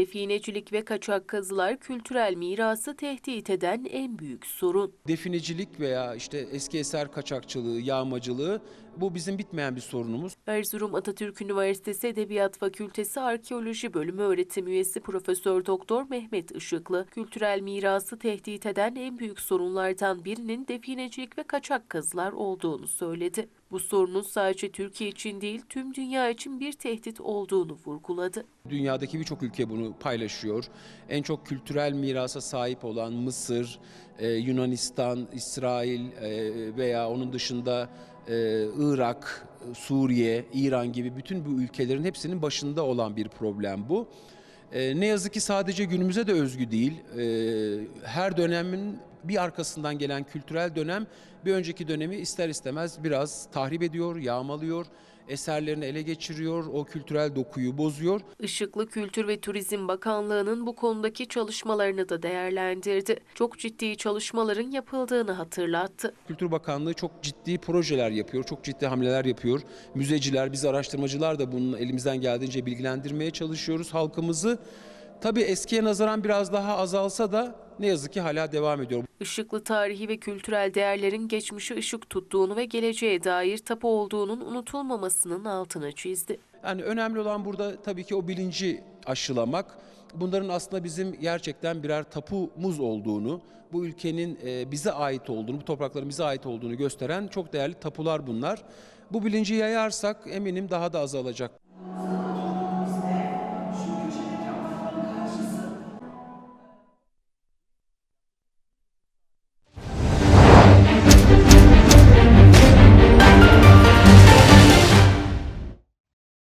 Definecilik ve kaçak kazılar kültürel mirası tehdit eden en büyük sorun. Definecilik veya işte eski eser kaçakçılığı, yağmacılığı bu bizim bitmeyen bir sorunumuz. Erzurum Atatürk Üniversitesi Edebiyat Fakültesi Arkeoloji Bölümü öğretim üyesi Profesör Doktor Mehmet Işıklı, kültürel mirası tehdit eden en büyük sorunlardan birinin definecilik ve kaçak kazılar olduğunu söyledi. Bu sorunun sadece Türkiye için değil, tüm dünya için bir tehdit olduğunu vurguladı. Dünyadaki birçok ülke bunu paylaşıyor. En çok kültürel mirasa sahip olan Mısır, e, Yunanistan, İsrail e, veya onun dışında e, Irak, Suriye, İran gibi bütün bu ülkelerin hepsinin başında olan bir problem bu. E, ne yazık ki sadece günümüze de özgü değil. E, her dönemin bir arkasından gelen kültürel dönem bir önceki dönemi ister istemez biraz tahrip ediyor, yağmalıyor, eserlerini ele geçiriyor, o kültürel dokuyu bozuyor. Işıklı Kültür ve Turizm Bakanlığı'nın bu konudaki çalışmalarını da değerlendirdi. Çok ciddi çalışmaların yapıldığını hatırlattı. Kültür Bakanlığı çok ciddi projeler yapıyor, çok ciddi hamleler yapıyor. Müzeciler, biz araştırmacılar da bunun elimizden geldiğince bilgilendirmeye çalışıyoruz halkımızı. Tabii eskiye nazaran biraz daha azalsa da ne yazık ki hala devam ediyor. Işıklı tarihi ve kültürel değerlerin geçmişe ışık tuttuğunu ve geleceğe dair tapu olduğunun unutulmamasının altını çizdi. Yani önemli olan burada tabii ki o bilinci aşılamak. Bunların aslında bizim gerçekten birer tapumuz olduğunu, bu ülkenin e, bize ait olduğunu, bu toprakların bize ait olduğunu gösteren çok değerli tapular bunlar. Bu bilinci yayarsak eminim daha da azalacak.